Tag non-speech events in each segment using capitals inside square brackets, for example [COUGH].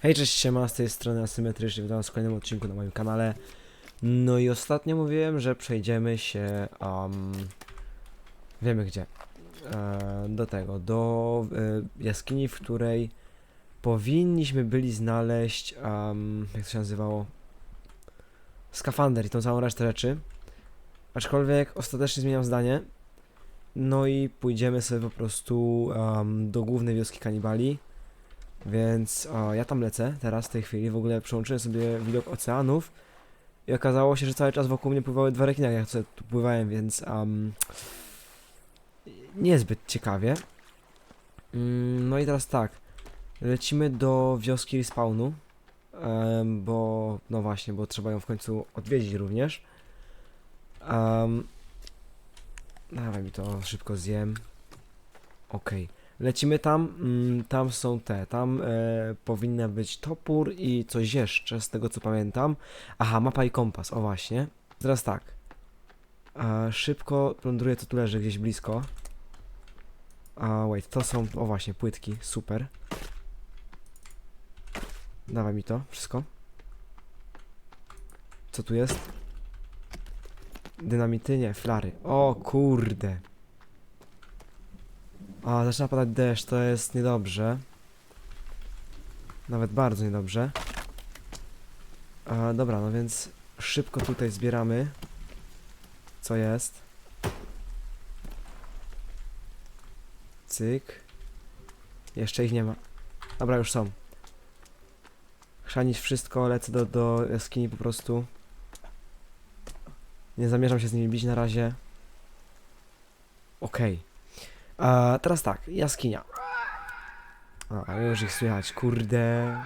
Hej, cześć, siema, z tej strony Asymetrycznie, witam w kolejnym odcinku na moim kanale. No i ostatnio mówiłem, że przejdziemy się, um, wiemy gdzie, e, do tego, do e, jaskini, w której powinniśmy byli znaleźć, um, jak to się nazywało, skafander i tą całą resztę rzeczy. Aczkolwiek ostatecznie zmieniam zdanie. No i pójdziemy sobie po prostu um, do głównej wioski kanibali. Więc o, ja tam lecę teraz w tej chwili. W ogóle przełączyłem sobie widok oceanów i okazało się, że cały czas wokół mnie pływały dwa rekiny, jak ja tu pływałem, więc um, niezbyt ciekawie. Mm, no i teraz tak. Lecimy do wioski respawnu, em, bo no właśnie, bo trzeba ją w końcu odwiedzić również. Um, dawaj mi to szybko zjem. Okej. Lecimy tam, mm, tam są te, tam e, powinna być topór i coś jeszcze, z tego co pamiętam. Aha, mapa i kompas, o właśnie. Teraz tak. E, szybko plądruję, co tu leży gdzieś blisko. A, wait, to są, o właśnie, płytki, super. Dawaj mi to, wszystko. Co tu jest? Dynamity, nie, flary. O kurde. A, zaczyna padać deszcz, to jest niedobrze. Nawet bardzo niedobrze. A, dobra, no więc szybko tutaj zbieramy. Co jest? Cyk. Jeszcze ich nie ma. Dobra, już są. Chrzanić wszystko, lecę do, do jaskini po prostu. Nie zamierzam się z nimi bić na razie. Okej. A teraz tak, jaskinia. A, już ich słychać, kurde.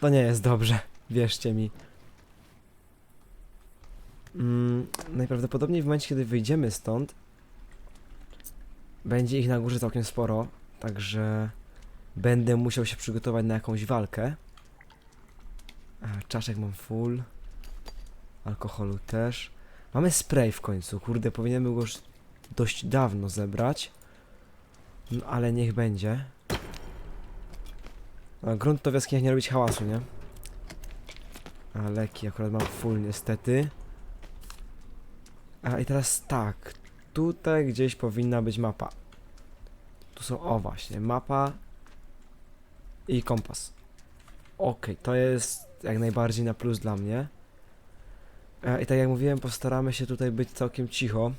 To nie jest dobrze, wierzcie mi. Mm, najprawdopodobniej w momencie, kiedy wyjdziemy stąd, będzie ich na górze całkiem sporo, także będę musiał się przygotować na jakąś walkę. A, czaszek mam full. Alkoholu też. Mamy spray w końcu, kurde, powinienem go już dość dawno zebrać. No ale niech będzie. Grunt to w jaskiniach nie robić hałasu, nie? A leki akurat mam full niestety. A i teraz tak. Tutaj gdzieś powinna być mapa. Tu są, o właśnie, mapa i kompas. Okej, to jest jak najbardziej na plus dla mnie. E, I tak jak mówiłem, postaramy się tutaj być całkiem cicho.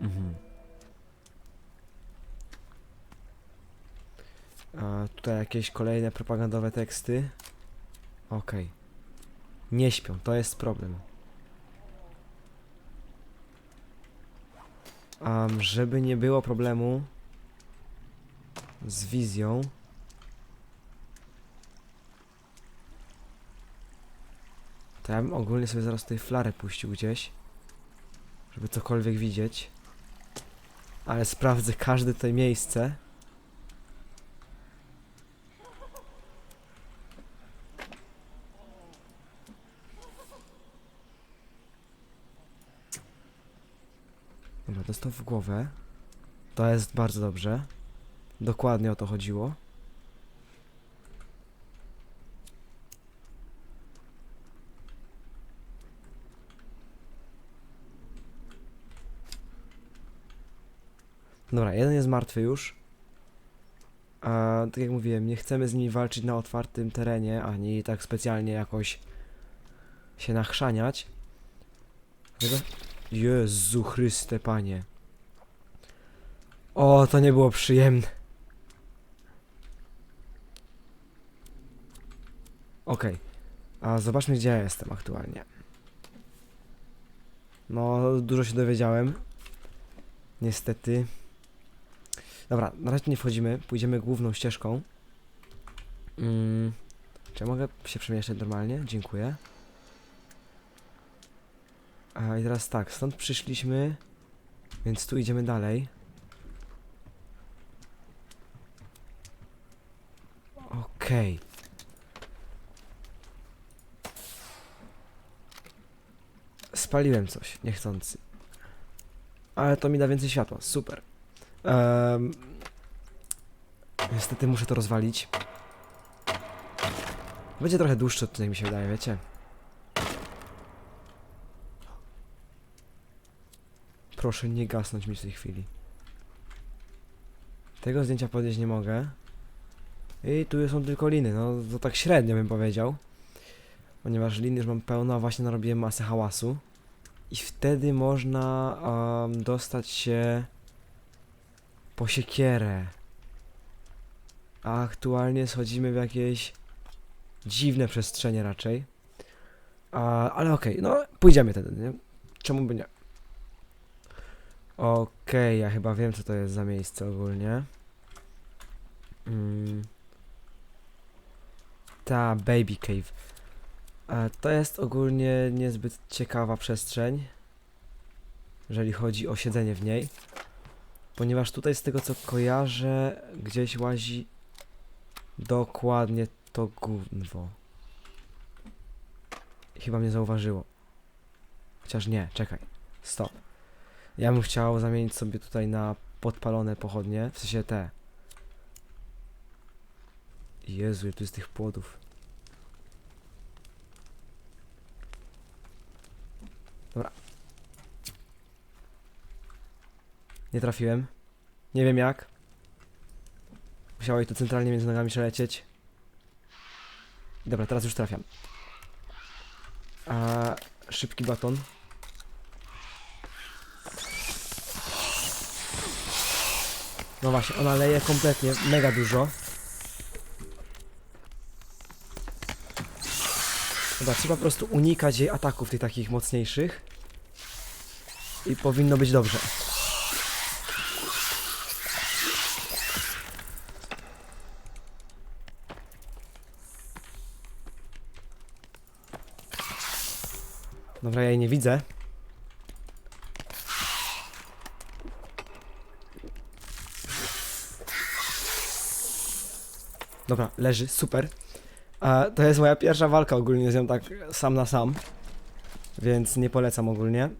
Mhm. A tutaj jakieś kolejne propagandowe teksty. Okej. Nie śpią, to jest problem. Um, żeby nie było problemu z wizją. To ja bym ogólnie sobie zaraz tutaj flarę puścił gdzieś. Żeby cokolwiek widzieć. Ale sprawdzę każde tutaj miejsce. Dobra, dostał w głowę. To jest bardzo dobrze. Dokładnie o to chodziło. Dobra, jeden jest martwy już. A tak jak mówiłem, nie chcemy z nimi walczyć na otwartym terenie, ani tak specjalnie jakoś się nachrzaniać. Dlatego- Jezu Chryste, panie. O, to nie było przyjemne. Okej. A zobaczmy, gdzie ja jestem aktualnie. No, dużo się dowiedziałem. Niestety. Dobra, na razie nie wchodzimy, pójdziemy główną ścieżką. Mm. Czy ja mogę się przemieszczać normalnie? Dziękuję. A i teraz tak, stąd przyszliśmy, więc tu idziemy dalej. Okej. Spaliłem coś, niechcący. Ale to mi da więcej światła, super. Em, Niestety muszę to rozwalić. Będzie trochę dłuższy odcinek mi się wydaje, wiecie? Proszę nie gasnąć mi w tej chwili. Tego zdjęcia podnieść nie mogę. I tu są tylko liny, no to tak średnio bym powiedział. Ponieważ lin już mam pełno, a właśnie narobiłem masę hałasu. I wtedy można em, dostać się po siekierę. A aktualnie schodzimy w jakieś dziwne przestrzenie raczej. A, ale okej, no pójdziemy wtedy, nie? Czemu by nie? Okej, ja chyba wiem co to jest za miejsce ogólnie. Mm. Ta Baby Cave. E, to jest ogólnie niezbyt ciekawa przestrzeń, jeżeli chodzi o siedzenie w niej. Ponieważ tutaj z tego co kojarzę, gdzieś łazi dokładnie to gówno. Chyba mnie zauważyło. Chociaż nie, czekaj. Stop. Ja bym chciał zamienić sobie tutaj na podpalone pochodnie, w sensie te. Jezu, ile tu jest tych płodów. Dobra. Nie trafiłem. Nie wiem jak. Musiało jej tu centralnie między nogami przelecieć. Dobra, teraz już trafiam. A, szybki baton. No właśnie, ona leje kompletnie, mega dużo. Dobra, trzeba po prostu unikać jej ataków tych takich mocniejszych. I powinno być dobrze. Dobra, ja jej nie widzę. Dobra, leży, super. To jest moja pierwsza walka ogólnie z nią tak sam na sam. Więc nie polecam ogólnie.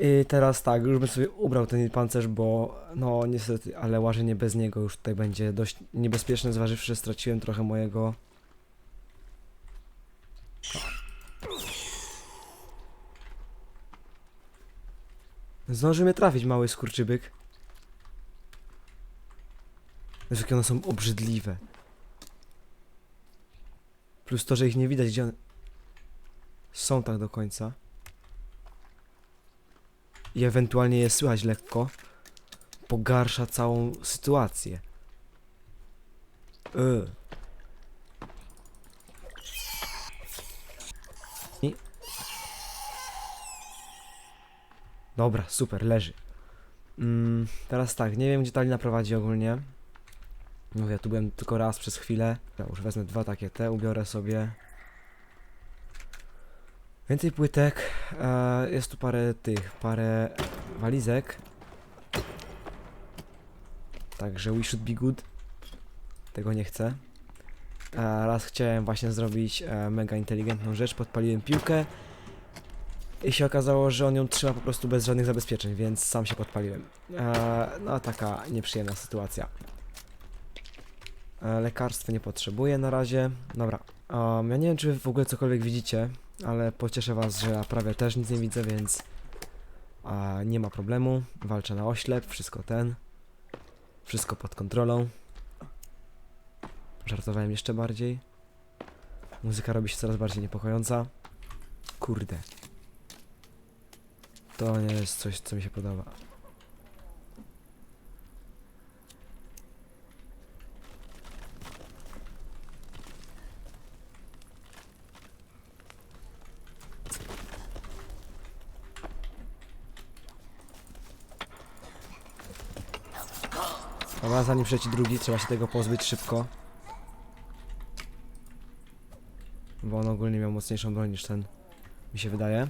I teraz tak, już bym sobie ubrał ten pancerz, bo no niestety, ale łażenie bez niego już tutaj będzie dość niebezpieczne, zważywszy, że straciłem trochę mojego... Zdąży mnie trafić, mały skurczybyk. Jezu, jakie one są obrzydliwe. Plus to, że ich nie widać, gdzie one są tak do końca. I ewentualnie je słychać lekko. Pogarsza całą sytuację. Yy. Dobra, super, leży. Mm, teraz tak, nie wiem gdzie ta lina prowadzi ogólnie. Mówię, tu byłem tylko raz przez chwilę. Ja już wezmę dwa takie te, ubiorę sobie. Więcej płytek. E, jest tu parę tych, parę walizek. Także we should be good. Tego nie chcę. E, raz chciałem właśnie zrobić e, mega inteligentną rzecz, podpaliłem piłkę. I się okazało, że on ją trzyma po prostu bez żadnych zabezpieczeń, więc sam się podpaliłem. E, no taka nieprzyjemna sytuacja. E, Lekarstwa nie potrzebuję na razie. Dobra. Um, ja nie wiem, czy w ogóle cokolwiek widzicie, ale pocieszę was, że ja prawie też nic nie widzę, więc a, nie ma problemu. Walczę na oślep, wszystko ten. Wszystko pod kontrolą. Żartowałem jeszcze bardziej. Muzyka robi się coraz bardziej niepokojąca. Kurde. To nie jest coś, co mi się podoba. Dobra, zanim przejdzie drugi, trzeba się tego pozbyć szybko. Bo on ogólnie miał mocniejszą broń niż ten, mi się wydaje.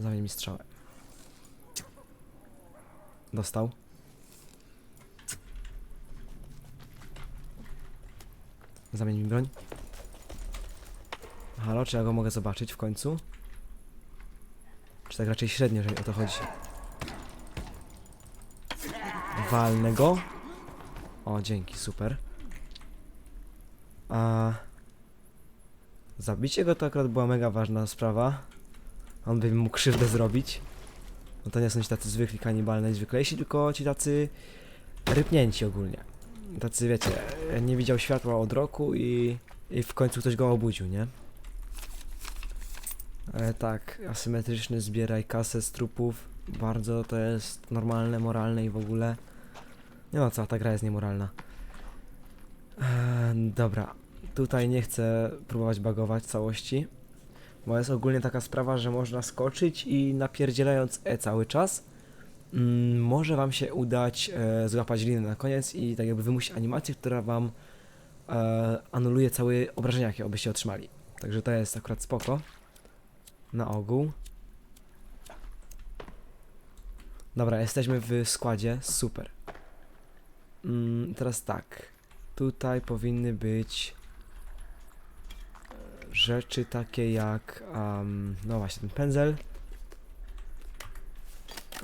Zamień mi strzałę. Dostał. Zamień mi broń. Halo, czy ja go mogę zobaczyć w końcu? Czy tak raczej średnio, jeżeli o to chodzi? Walnę go. O, dzięki, super. A... Zabicie go to akurat była mega ważna sprawa. On by mógł krzywdę zrobić. No to nie są ci tacy zwykli kanibale najzwyklejsi, tylko ci tacy rypnięci ogólnie. Tacy, wiecie, nie widział światła od roku i, i w końcu ktoś go obudził, nie? Ale tak, asymetryczny zbieraj kasę z trupów. Bardzo to jest normalne, moralne i w ogóle. Nie no co, ta gra jest niemoralna. Eee, dobra, tutaj nie chcę próbować bagować całości. Bo jest ogólnie taka sprawa, że można skoczyć i napierdzielając E cały czas, mm, może wam się udać e, złapać linę na koniec i tak jakby wymusić animację, która wam e, anuluje całe obrażenia, jakie byście otrzymali. Także to jest akurat spoko. Na ogół. Dobra, jesteśmy w składzie, super. Mm, teraz tak. Tutaj powinny być rzeczy takie jak, um, no właśnie, ten pędzel.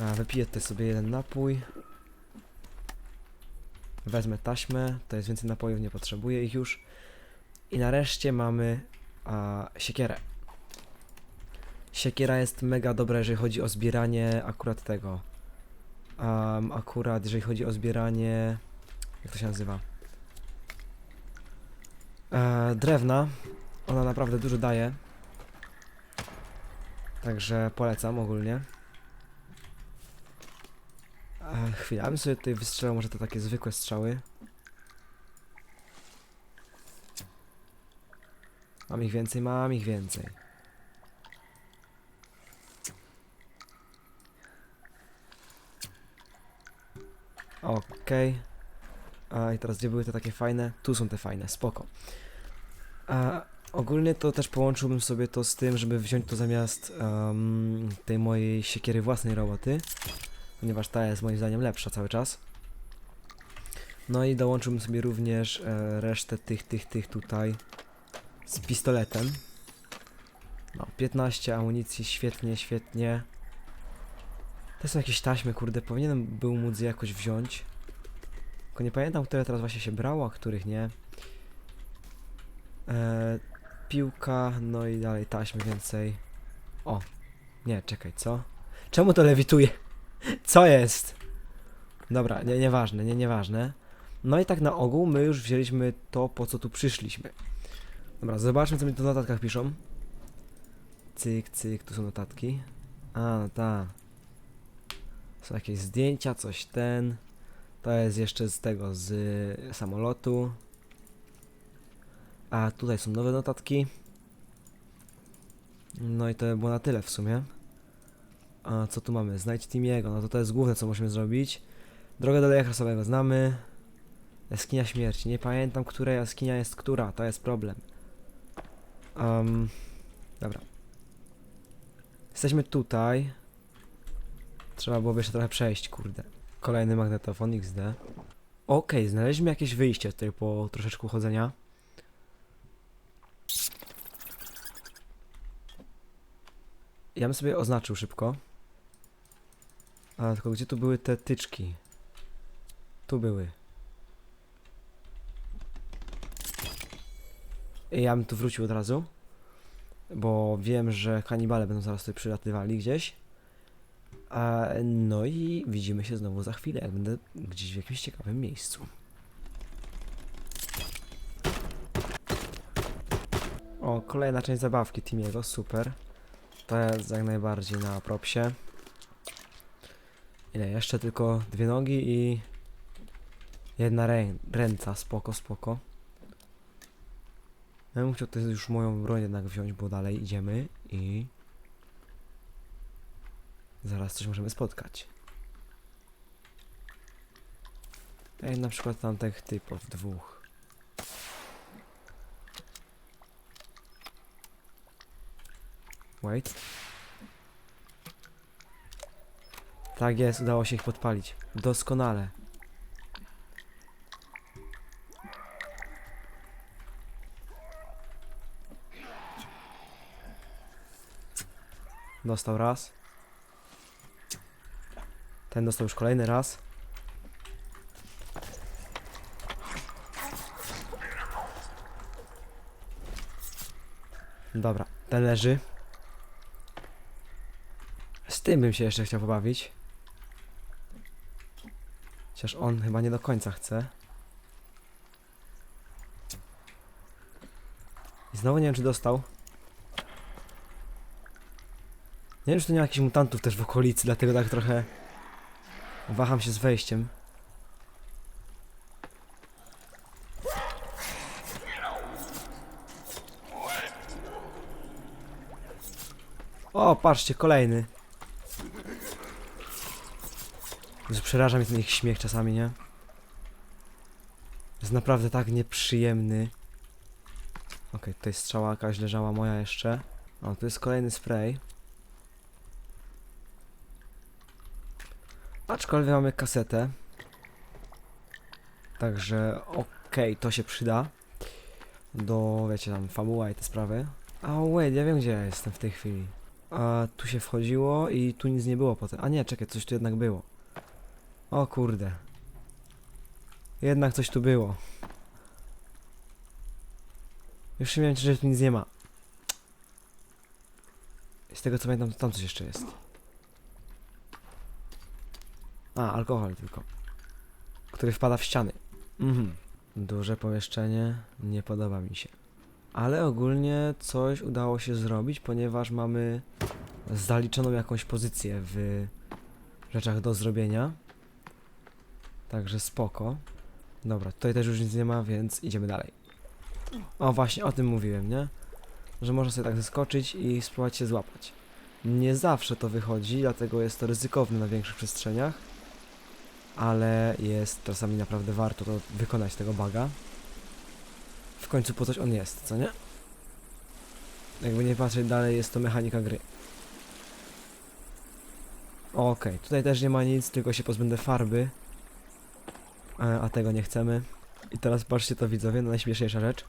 A, wypiję tutaj sobie jeden napój. Wezmę taśmę, to jest więcej napojów, nie potrzebuję ich już. I nareszcie mamy siekierę. Siekiera jest mega dobra, jeżeli chodzi o zbieranie akurat tego. Um, akurat jeżeli chodzi o zbieranie. Jak to się nazywa? E, drewna. Ona naprawdę dużo daje. Także polecam ogólnie. E, chwila, ja bym sobie tutaj wystrzelał może te takie zwykłe strzały. Mam ich więcej, mam ich więcej. Okej. A i teraz gdzie były te takie fajne? Tu są te fajne, spoko. A ogólnie to też połączyłbym sobie to z tym, żeby wziąć to zamiast em, tej mojej siekiery własnej roboty. Ponieważ ta jest moim zdaniem lepsza cały czas. No i dołączyłbym sobie również e, resztę tych, tych, tych tutaj z pistoletem. No, 15 amunicji, świetnie, świetnie. To są jakieś taśmy, kurde, powinienem był móc je jakoś wziąć. Tylko nie pamiętam, które teraz właśnie się brało, a których nie. E, piłka, no i dalej taśmy więcej. O, nie, czekaj, co? Czemu to lewituje? [LAUGHS] Co jest? Dobra, nie, nieważne, nie, nieważne. No i tak na ogół my już wzięliśmy to, po co tu przyszliśmy. Dobra, zobaczmy, co mi tu w notatkach piszą. Cyk, cyk, tu są notatki. A, no ta. Są jakieś zdjęcia, coś ten. To jest jeszcze z tego, z samolotu. A tutaj są nowe notatki. No i to by było na tyle w sumie. A co tu mamy? Znajdź Timiego. No to to jest główne, co musimy zrobić. Drogę do Leja Krasowego znamy. Jaskinia śmierci. Nie pamiętam, która jaskinia jest która. To jest problem. Um, dobra. Jesteśmy tutaj. Trzeba byłoby jeszcze trochę przejść, kurde. Kolejny magnetofon XD. Okej, znaleźliśmy jakieś wyjście tutaj po troszeczkę chodzenia. Ja bym sobie oznaczył szybko. A tylko gdzie tu były te tyczki? Tu były. I ja bym tu wrócił od razu. Bo wiem, że kanibale będą zaraz tutaj przylatywali gdzieś. A, no i widzimy się znowu za chwilę, jak będę gdzieś w jakimś ciekawym miejscu. O, kolejna część zabawki Timiego, super. To jest jak najbardziej na propsie. Ile? Jeszcze tylko dwie nogi i jedna rę ręca, spoko, spoko. Ja bym chciał tutaj już moją broń jednak wziąć, bo dalej idziemy i zaraz coś możemy spotkać. Ej, na przykład tamtych typów, dwóch. Wait. Tak jest, udało się ich podpalić. Doskonale. Dostał raz. Ten dostał już kolejny raz. Dobra, ten leży. Tym bym się jeszcze chciał pobawić. Chociaż on chyba nie do końca chce. I znowu nie wiem, czy dostał. Nie wiem, czy tu nie ma jakichś mutantów też w okolicy, dlatego tak trochę waham się z wejściem. O, patrzcie, kolejny. Jezu, Przeraża mnie ten ich śmiech czasami, nie? Jest naprawdę tak nieprzyjemny. Okej, tutaj strzała jakaś leżała moja jeszcze. O, tu jest kolejny spray. Aczkolwiek mamy kasetę. Także okej, to się przyda. Do, wiecie, tam fabuła i te sprawy. A wait, ja wiem gdzie ja jestem w tej chwili. A tu się wchodziło i tu nic nie było potem. A nie, czekaj, coś tu jednak było. O kurde. Jednak coś tu było. Już się miałem, że tu nic nie ma. Z tego co pamiętam, to tam coś jeszcze jest. A, alkohol tylko. Który wpada w ściany. Mhm. Duże pomieszczenie, nie podoba mi się. Ale ogólnie coś udało się zrobić, ponieważ mamy zaliczoną jakąś pozycję w rzeczach do zrobienia. Także spoko. Dobra, tutaj też już nic nie ma, więc idziemy dalej. O, właśnie o tym mówiłem, nie? Że można sobie tak zeskoczyć i spróbować się złapać. Nie zawsze to wychodzi, dlatego jest to ryzykowne na większych przestrzeniach. Ale jest czasami naprawdę warto to wykonać tego baga. W końcu po coś on jest, co nie? Jakby nie patrzeć dalej, jest to mechanika gry. Okej, tutaj też nie ma nic, tylko się pozbędę farby. E, A tego nie chcemy. I teraz patrzcie to widzowie, na najśmieszniejsza rzecz.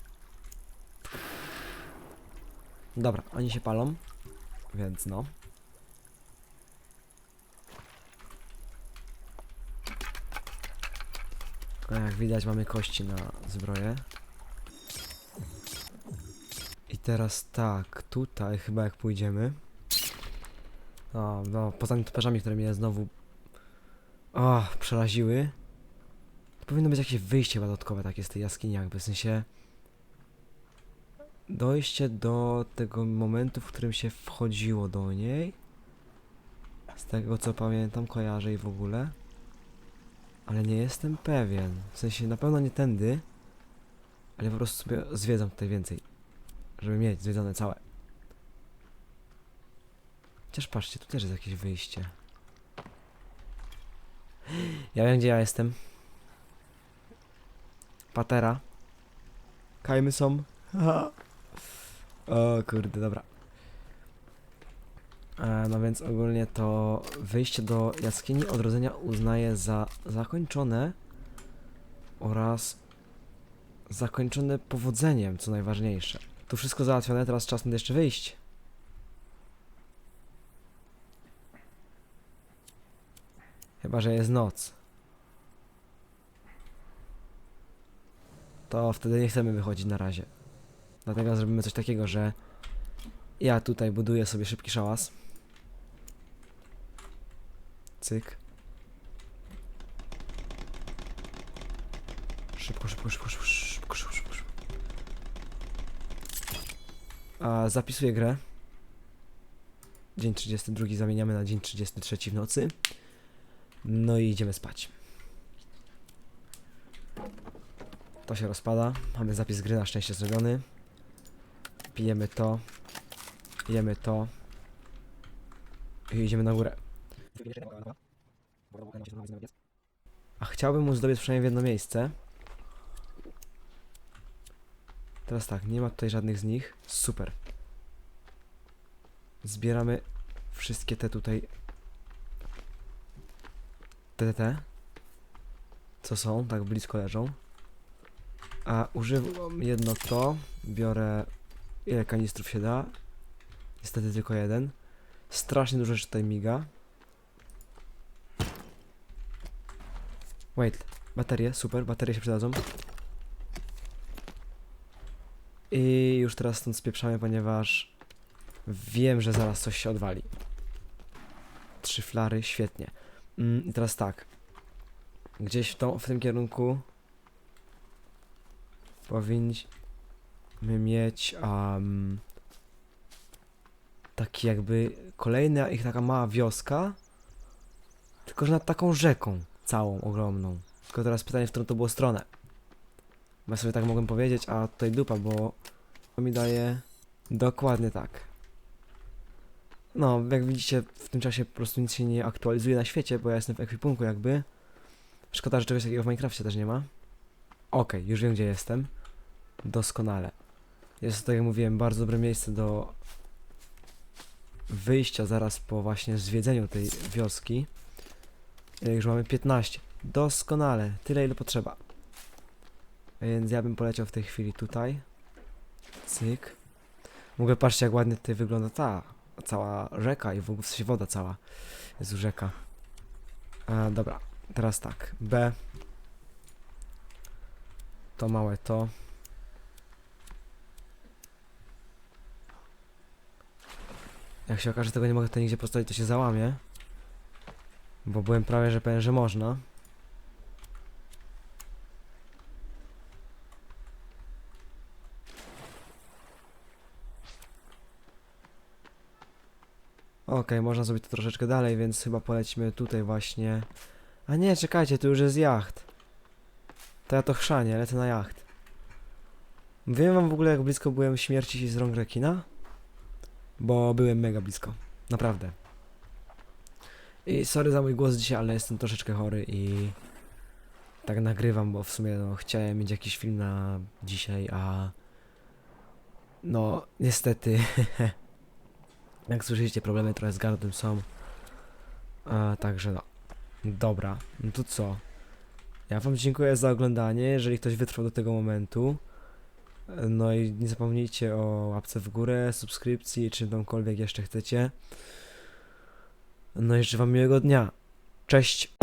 Dobra, oni się palą. Więc no. A jak widać mamy kości na zbroję. I teraz tak, tutaj chyba jak pójdziemy. O, no, poza tymi twarzami, które mnie znowu o, przeraziły. Powinno być jakieś wyjście dodatkowe takie z tej jaskini jakby, w sensie dojście do tego momentu, w którym się wchodziło do niej. Z tego co pamiętam, kojarzę i w ogóle. Ale nie jestem pewien. W sensie na pewno nie tędy. Ale po prostu sobie zwiedzam tutaj więcej. Żeby mieć zwiedzone całe. Chociaż patrzcie, tu też jest jakieś wyjście. Ja wiem gdzie ja jestem. Patera. Kajmy są. [LAUGHS] O kurde, dobra. E, no więc ogólnie to wyjście do jaskini odrodzenia uznaję za zakończone oraz zakończone powodzeniem, co najważniejsze. Tu wszystko załatwione, teraz czas na jeszcze wyjść. Chyba, że jest noc. To wtedy nie chcemy wychodzić na razie. Dlatego zrobimy coś takiego, że ja tutaj buduję sobie szybki szałas. Cyk. Szybko, szybko, szybko, szybko, szybko, szybko, szybko. A, zapisuję grę. Dzień 32 zamieniamy na dzień 33 w nocy. No i idziemy spać. To się rozpada. Mamy zapis gry na szczęście zrobiony. Pijemy to. Jemy to. I idziemy na górę. A chciałbym mu zdobyć przynajmniej w jedno miejsce. Teraz tak, nie ma tutaj żadnych z nich. Super. Zbieramy wszystkie te tutaj. Te, te, te. Co są, tak blisko leżą. A używam jedno to. Biorę ile kanistrów się da. Niestety tylko jeden. Strasznie dużo rzeczy tutaj miga. Wait, baterie, super, baterie się przydadzą. I już teraz stąd spieprzamy, ponieważ wiem, że zaraz coś się odwali. Trzy flary, świetnie. Mm, I teraz tak. Gdzieś w, tą, w tym kierunku powinniśmy mieć um, taki jakby kolejna ich taka mała wioska, tylko że nad taką rzeką całą, ogromną. Tylko teraz pytanie, w którą to było stronę. Bo ja sobie tak mogłem powiedzieć, a tutaj dupa, bo to mi daje dokładnie tak. No, jak widzicie, w tym czasie po prostu nic się nie aktualizuje na świecie, bo ja jestem w ekwipunku jakby. Szkoda, że czegoś takiego w Minecrafcie też nie ma. Okej, już wiem gdzie jestem. Doskonale. Jest to, tak jak mówiłem, bardzo dobre miejsce do wyjścia zaraz po właśnie zwiedzeniu tej wioski. Ile Już mamy 15. Doskonale. Tyle ile potrzeba. Więc ja bym poleciał w tej chwili tutaj. Cyk. W ogóle patrzcie jak ładnie tutaj wygląda ta cała rzeka i w ogóle w sensie woda cała. Jest rzeka. E, dobra, teraz tak. B. To małe to. Jak się okaże, że tego nie mogę tutaj nigdzie postawić, to się załamie. Bo byłem prawie, że pewien, że można. Okej, można zrobić to troszeczkę dalej, więc chyba polecimy tutaj właśnie. A nie, czekajcie, tu już jest jacht. To ja to chrzanie, lecę na jacht. Wiem wam w ogóle, jak blisko byłem śmierci z rąk rekina? Bo byłem mega blisko. Naprawdę. I sorry za mój głos dzisiaj, ale jestem troszeczkę chory i tak nagrywam, bo w sumie no, chciałem mieć jakiś film na dzisiaj, a no niestety [LAUGHS] jak słyszycie problemy trochę z gardłem są. A, także no. Dobra, no to co? Ja wam dziękuję za oglądanie, jeżeli ktoś wytrwał do tego momentu. No i nie zapomnijcie o łapce w górę, subskrypcji, czy tamkolwiek jeszcze chcecie. No i życzę wam miłego dnia. Cześć!